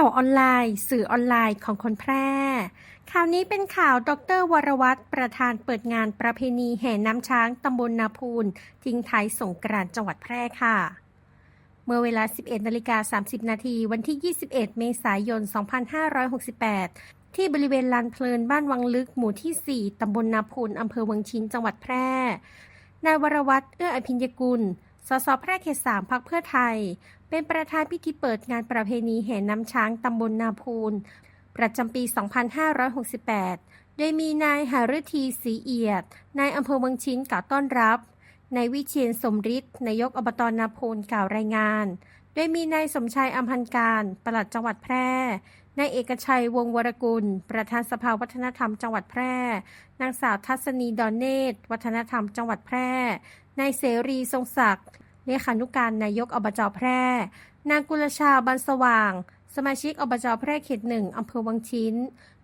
ข่าวออนไลน์ สื่อออนไลน์ของคนแพร่ ข่าวนี้เป็นข่าวดรวรวัตรประธานเปิดงานประเพณีแห่น้ำช้างตำบลนาพูน ทิ้งท้ายสงกรานต์จังหวัดแพร่ค่ะ เมื่อเวลา 11นาฬิกา30 นาทีวันที่ 21 เมษายน 2568 ที่บริเวณลานเพลินบ้านวังลึกหมู่ที่ 4 ตำบลนาพูนอำเภอวังชินจังหวัดแพร่ นายวรวัตรเอื้ออภิญญกุล สสแพร่เขต3พักเพื่อไทย เป็นประธานพิธีเปิดงานประเพณีแห่น้ำช้างตำบลนาพูน ประจำปี 2568 โดยมีนายหฤทีศรีเอียด นายอำเภอวังชินกล่าวต้อนรับ นายวิเชียนสมฤทธิ์นายกอบตนาพูนกล่าวรายงาน โดยมีนายสมชายอัมพันการปลัดจังหวัดแพร่นายเอกชัยวงวรกุล ประธานสภาวัฒนธรรมจังหวัดแพร่ นางสาวทัศนีดอนเนตร วัฒนธรรมจังหวัดแพร่ นายเสรีทรงศักดิ์เลขานุการนายกอบจแพร่ นางกุลชาบันสว่าง สมาชิกอบจแพร่เขตหนึ่งอำเภอวังชิ้น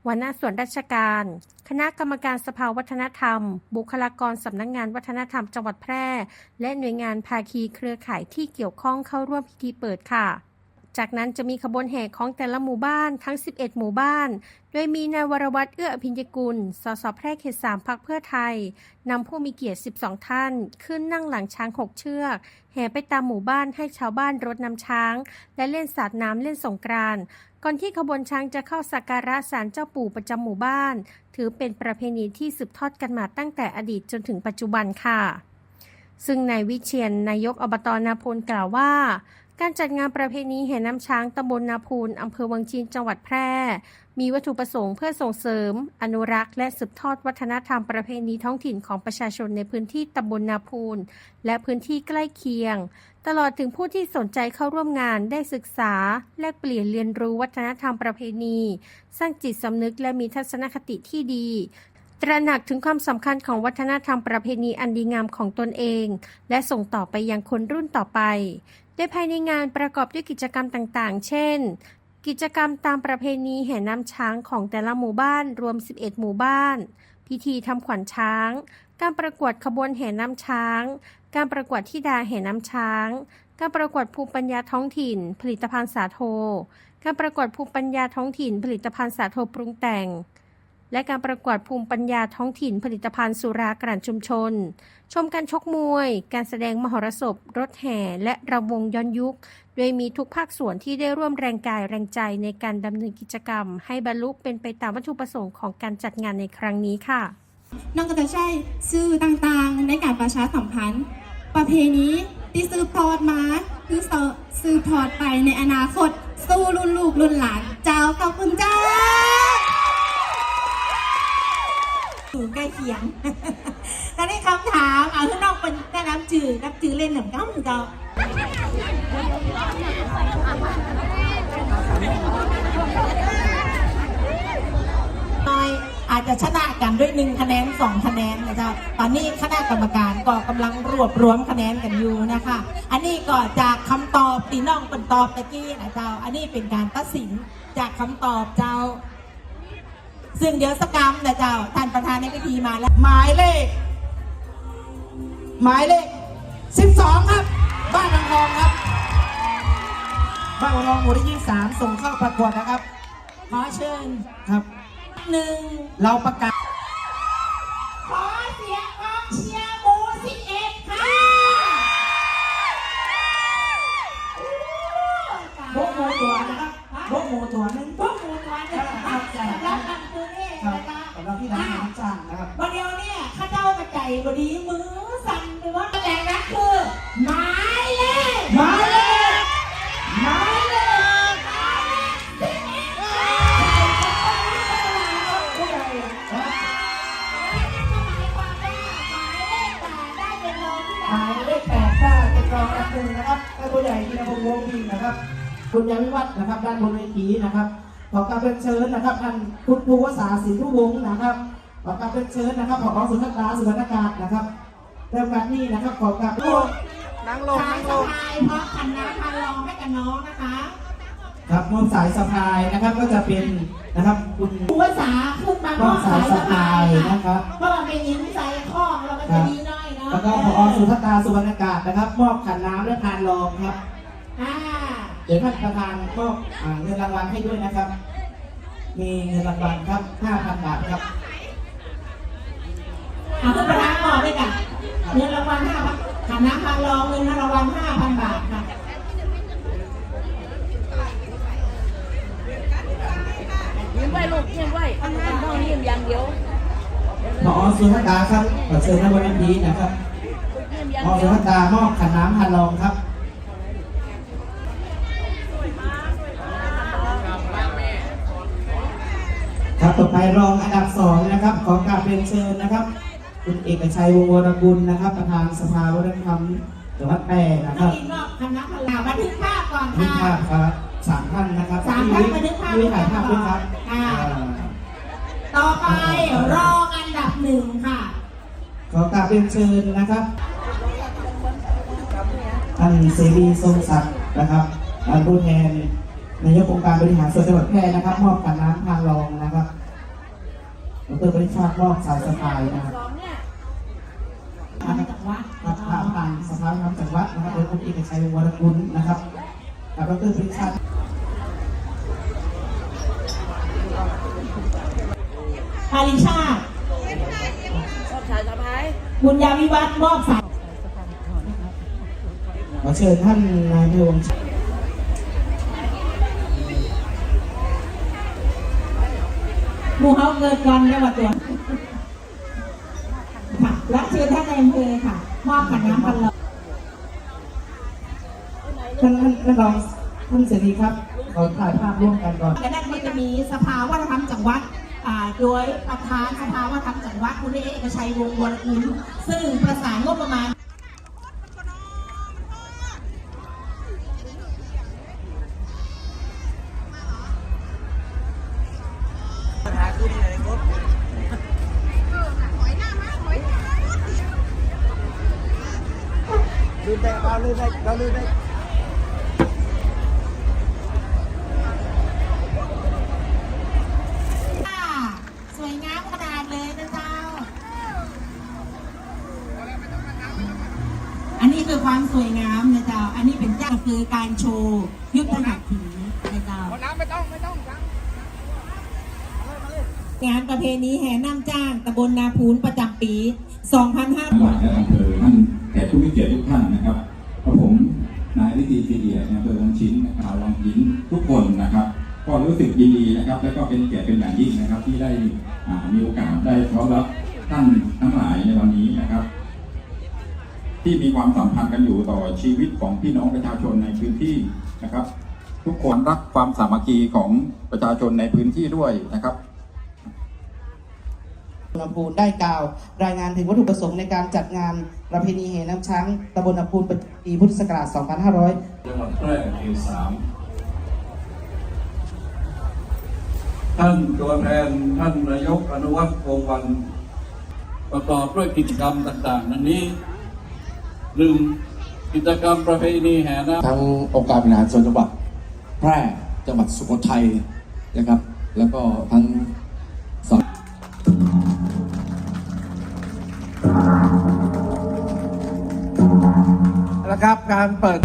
วันหน้าส่วนราชการ คณะกรรมการสภาวัฒนธรรม บุคลากรสำนักงงานวัฒนธรรมจังหวัดแพร่ และหน่วยงานภาคีเครือข่ายที่เกี่ยวข้องเข้าร่วมพิธีเปิดค่ะ จากนั้นจะมีขบวนแห่ของแต่ละหมู่บ้านทั้ง 11 หมู่บ้าน โดยมีนายวรวัตรเอื้ออภิญญกุล สสแพร่เขต3พักเพื่อไทย นำผู้มีเกียรติ 12 ท่าน ขึ้นนั่งหลังช้าง 6 เชือก แห่ไปตามหมู่บ้านให้ชาวบ้านรดน้ำช้าง และเล่นสาดน้ำเล่นสงกรานต์ก่อนที่ขบวนช้างจะเข้าสักการะศาลเจ้าปู่ประจำหมู่บ้าน ถือเป็นประเพณีที่สืบทอดกันมาตั้งแต่อดีตจนถึงปัจจุบันค่ะ ซึ่งนายวิเชียนนายกอบตนาพูนกล่าวว่า การจัดงานประเพณีแห่น้ำช้างตำบลนาพูนอำเภอวังชินจังหวัดแพร่ มีวัตถุประสงค์เพื่อส่งเสริม อนุรักษ์และสืบทอดวัฒนธรรมประเพณีท้องถิ่นของประชาชนในพื้นที่ตำบลนาพูนและพื้นที่ใกล้เคียง ตลอดถึงผู้ที่สนใจเข้าร่วมงานได้ศึกษา แลกเปลี่ยนเรียนรู้วัฒนธรรมประเพณี สร้างจิตสำนึกและมีทัศนคติที่ดีตระหนักถึงความสำคัญของวัฒนธรรมประเพณีอันดีงามของตนเอง และส่งต่อไปยังคนรุ่นต่อไป ยภายในงานประกอบด้วยกิจกรรมต่างๆ เช่น กิจกรรมตามประเพณีแห่น้ำช้างของแต่ละหมู่บ้านรวม 11 หมู่บ้าน พิธีทำขวัญช้าง การประกวดขบวนแห่น้ำช้าง การประกวดที่ดาแห่น้ำช้าง การประกวดภูมิปัญญาท้องถิ่น ผลิตภัณฑ์สาโท การประกวดภูมิปัญญาท้องถิ่น ผลิตภัณฑ์สาโทปรุงแต่ง และการประกวดภูมิปัญญาท้องถิ่นผลิตภัณฑ์สุรากลั่นชุมชน ชมการชกมวย การแสดงมหรสพ รถแห่ และรำวงย้อนยุค โดยมีทุกภาคส่วนที่ได้ร่วมแรงกายแรงใจในการดำเนินกิจกรรม ให้บรรลุเป็นไปตามวัตถุประสงค์ของการจัดงานในครั้งนี้ค่ะนอกจากจะใช้ชื่อต่างๆ ในการประชาสัมพันธ์ ประเพณีที่สืบทอดมาคือสืบทอดไปในอนาคต สู้รุ่นลูกรุ่นหลาน เจ้าขอบคุณเจ้า อยู่ใกล้เคียงตอนนี้คำถามเอาข้างนอกเป็นแนะนำจื่อนับจื่อเล่นหนึ่งก้ำเจ้าน้อยอาจจะชนะกันด้วยหนึ่งคะแนนสองคะแนนนะเจ้าตอนนี้คณะกรรมการก็กำลังรวบรวมคะแนนกันอยู่นะคะ อันนี้ก็จากคำตอบตีน้องเป็นตอบตะกี้นะเจ้า อันนี้เป็นการตัดสินจากคำตอบเจ้า ซึ่งเดี๋ยวสกรรมนะเจ้าท่านประธานในพิธีมาแล้ว หมายเลข หมายเลข 12 ครับ บ้านบางทองครับ บ้านบางทองหมู่ที่23ส่งเข้าประกวดนะครับ ขอเชิญครับหนึ่งเราประกาศขอเสียงกองเชียร์หมูสิบเอ็ดค่ะพวกหมูตัวนะครับพวกหมูตัวนึง สำหรับกันคือนี่ครับนะคะสำหรับที่ร้านน้ำจ้างนะครับวันเดียวเนี่ยข้าเจ้ากระใจบดีมือสั่นไปว่าแต่นะคือหมายเลขหมายเลขหมายเลขหมายเลขสิบเอ็ดค่ะผู้ใหญ่ครับหมายเลขแปดก็เป็นรองอันหนึ่งนะครับท่านผู้ใหญ่ที่นพงศ์วงศ์พิงนะครับ คุณยาวิวัฒน์นะครับ ด้านบนเวทีนะครับ ขอการเป็นเชิญนะครับท่านคุณภูวษาสินทุวงศ์นะครับขอการเป็นเชิญนะครับขอของสุนทรดาสุวรรณการนะครับเริ่มกันนี่นะครับขอการนั่งลงนั่งลงเพราะคันน้ำพันรองให้กับน้องนะคะครับมอบสายสะพายนะครับก็จะเป็นนะครับคุณ ผู้ภาษาขึ้นมามมออบบสาสายยสะสะพาพายยค่ะนะครับ เพราะมันเป็นยิ้มใส่ข้องเราก็จะดีหน่อยเนาะแล้วก็พอสุนทรดาสุวรรณการนะครับ มอบขันน้ำและพานรองครับ อ่าเดี๋ดี๋ยวท่านประธานก็อ่าเงินรางวัลให้ด้วยนะครับ มีเงินรางวัลครับ5,000บาทครับเอาขึ้นประธานก่อนด้วยกันเงินรางวัลห้าพันฐานะพันรองเงินรางวัลห้าพันบาทค่ะยิ้มไว้ลูกยิ้มไว้น้องยิ้มอย่างเดียวพอสุภดาครับขอเชิญนักบนเวทีนะครับยิ้มอย่างพอเดีสุยวภดามอบขันน้ำพันรองครับ ครับต่อ ไปรองอันดับสองนะครับ ขอกราบเรียนเชิญนะครับคุณเอกชัยวงศ์วรกุลนะครับ ประธานสภาวัฒนธรรมจังหวัดแพร่นะคน้อรังบอินบอกคณะพลาบันทึกภาพก่อนมีค่ะ ภาพครับสามท่านนะครับสามท่านบันทึกภาพมีถ่ายภาพด้วยครับค่ะ อ่าต่อไปรองอันดับหนึ่งค่ะ ขอกราบเรียนเชิญนะครับท่านเสรีทรงศักดิ์นะครับท่านผู้แทนนายกองค์การบริหารส่วนจังหวัดแพร่นะครับมอบกันน้ำพานรองนะครับ ดรบริชาติมอบสายสะพายนะครับสองเนี่ยทำจากวัดครับผ่านผ่านสภาธรรมจังหวัดนะครับโดยคุณเอกชัยวงศ์วรกุลนะครับกับดรบริชาติปาริชาติชอบชายสะพายบุญญาวิวัฒน์มอบสายขอเชิญท่านนายพงศ์ห มูเฮาเกิดก่อนจังหวัดตัวค่ะรับเชิญท่านในอำเภอค่ะ มอบขันน้ำพันรองท่านท่านท่านรองท่านเสรีครับ ขอถ่ายภาพร่วมกันก่อนและนั่นก็จะมีสภาวัฒนธรรมจังหวัดอ่าโดยประธานสภาวัฒนธรรมจังหวัดคุณเอกชัยวงศ์วรกุลซึ่งประสานงบประมาณ ค่ะสวยงามขนาดเลยนะเจ้า อันนี้คือความสวยงามนะเจ้า อันนี้เป็นเจ้าคือการโชว์ยุทธหัตถีนะเจ้างานประเพณีแห่น้ำจ้างตำบลนาพูนประจำปี 2500จังหวัดและอำเภอท่านแขกผู้มีเกียรติทุกท่านนะครับ นายลิตีซีเดียนอำเภอวังชิ้นนะครับวังหินทุกคนนะครับ ก็รู้สึกยินดีนะครับ และก็เป็นเกียรติเป็นอย่างยิ่งนะครับ ที่ได้มีโอกาสได้ต้อนรับท่านทั้งหลายในวันนี้นะครับ ที่มีความสัมพันธ์กันอยู่ต่อชีวิตของพี่น้องประชาชนในพื้นที่นะครับ ทุกคนรักความสามัคคีของประชาชนในพื้นที่ด้วยนะครับ ลำพูนได้กล่าว รายงานถึงวัตถุประสงค์ในการจัดงานประเพณีแห่น้ำช้างตำบลลำพูนปีพุทธศักราช 2500 จังหวัดแพร่เขตสามท่านตัวแทนท่านนายกอนุวัฒน์วงศ์วัน ประกอบด้วยกิจกรรมต่างๆดังนี้หนึ่งกิจกรรมประเพณีแห่น้ำทั้งองค์การบริหารส่วนจังหวัดแพร่จังหวัดสุโขทัยนะครับ แล้วก็ทั้งสอง ครับ การเปิด